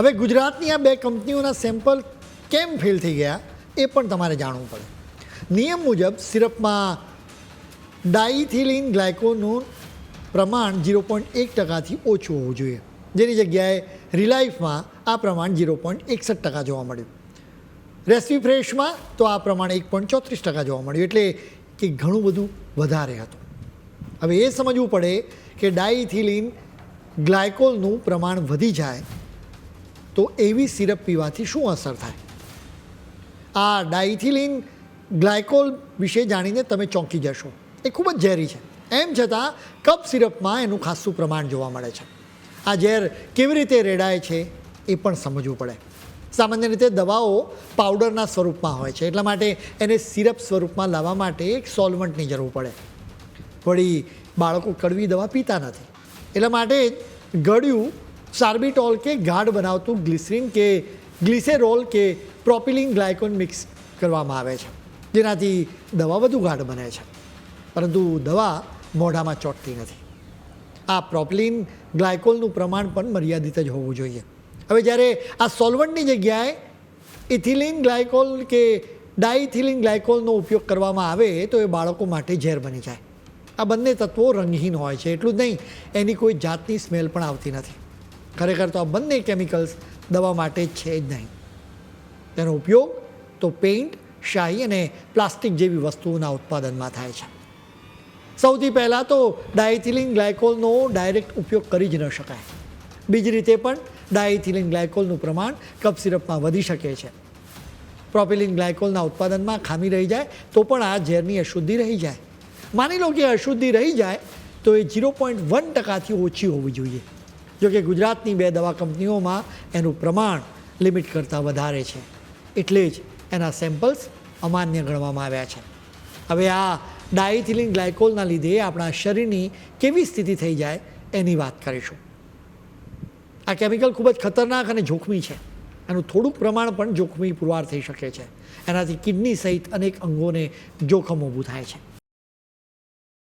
હવે ગુજરાતની આ બે કંપનીઓના સેમ્પલ કેમ ફેલ થઈ ગયા એ પણ તમારે જાણવું પડે. નિયમ મુજબ સિરપમાં ડાઇથિલિન ગ્લાયકોનું પ્રમાણ ઝીરો પોઈન્ટ એક ટકાથી ઓછું હોવું જોઈએ. જેની જગ્યાએ રિલાઇફમાં આ પ્રમાણ ઝીરો પોઈન્ટ એકસઠ ટકા જોવા મળ્યું. રેસ્પી ફ્રેશમાં તો આ પ્રમાણે એક પોઈન્ટ ચોત્રીસ ટકા જોવા મળ્યું, એટલે કે ઘણું બધું વધારે હતું. હવે એ સમજવું પડે કે ડાઇથિલિન ગ્લાયકોલનું પ્રમાણ વધી જાય તો એવી સિરપ પીવાથી શું અસર થાય? આ ડાઇથિલિન ગ્લાયકોલ વિશે જાણીને તમે ચોંકી જશો. એ ખૂબ જ ઝેરી છે. એમ છતાં કપ સિરપમાં એનું ખાસું પ્રમાણ જોવા મળે છે. આ ઝેર કેવી રીતે રેડાય છે એ પણ સમજવું પડે. સામાન્ય રીતે દવાઓ પાવડરના સ્વરૂપમાં હોય છે. એટલા માટે એને સિરપ સ્વરૂપમાં લાવવા માટે એક સોલ્વન્ટની જરૂર પડે. વળી બાળકો કડવી દવા પીતા નથી. એટલા માટે ગળ્યું સાર્બિટોલ કે ગાઢ બનાવતું ગ્લિસરીન કે ગ્લિસેરોલ કે પ્રોપિલિન ગ્લાયકોન મિક્સ કરવામાં આવે છે. જેનાથી દવા વધુ ગાઢ બને છે. પરંતુ દવા મોઢામાં ચોંટતી નથી. આ પ્રોપિલિન ગ્લાયકોલનું પ્રમાણ પણ મર્યાદિત જ હોવું જોઈએ. હવે જ્યારે આ સોલ્વન્ટની જગ્યાએ ઇથિલિન ગ્લાયકોલ કે ડાઇથિલિન ગ્લાયકોલનો ઉપયોગ કરવામાં આવે, તો એ બાળકો માટે ઝેર બની જાય. આ બંને તત્વો રંગહીન હોય છે, એટલું જ નહીં, એની કોઈ જાતની સ્મેલ પણ આવતી નથી. ખરેખર તો આ બંને કેમિકલ્સ દવા માટે છે જ નહીં. તેનો ઉપયોગ તો પેઇન્ટ શાહી અને પ્લાસ્ટિક જેવી વસ્તુઓના ઉત્પાદનમાં થાય છે. સૌથી પહેલાં તો ડાયથિલિન ગ્લાયકોલનો ડાયરેક્ટ ઉપયોગ કરી જ ન શકાય. બીજી રીતે પણ ડાયથિલિન ગ્લાયકોલનું પ્રમાણ કપ સિરપમાં વધી શકે છે. પ્રોપિલિન ગ્લાયકોલના ઉત્પાદનમાં ખામી રહી જાય તો પણ આ ઝેરની અશુદ્ધિ રહી જાય. માની લો કે અશુદ્ધિ રહી જાય તો એ ઝીરો પોઈન્ટ વન ટકાથી ઓછી હોવી જોઈએ. જોકે ગુજરાતની બે દવા કંપનીઓમાં એનું પ્રમાણ લિમિટ કરતાં વધારે છે. એટલે જ એના સેમ્પલ્સ અમાન્ય ગણવામાં આવ્યા છે. હવે આ ડાયથિલિન ગ્લાયકોલના લીધે આપણા શરીરની કેવી સ્થિતિ થઈ જાય એની વાત કરીશું. આ કેમિકલ ખૂબ જ ખતરનાક અને જોખમી છે. એનું થોડુંક પ્રમાણ પણ જોખમી પુરવાર થઈ શકે છે. એનાથી કિડની સહિત અનેક અંગોને જોખમ ઊભું થાય છે.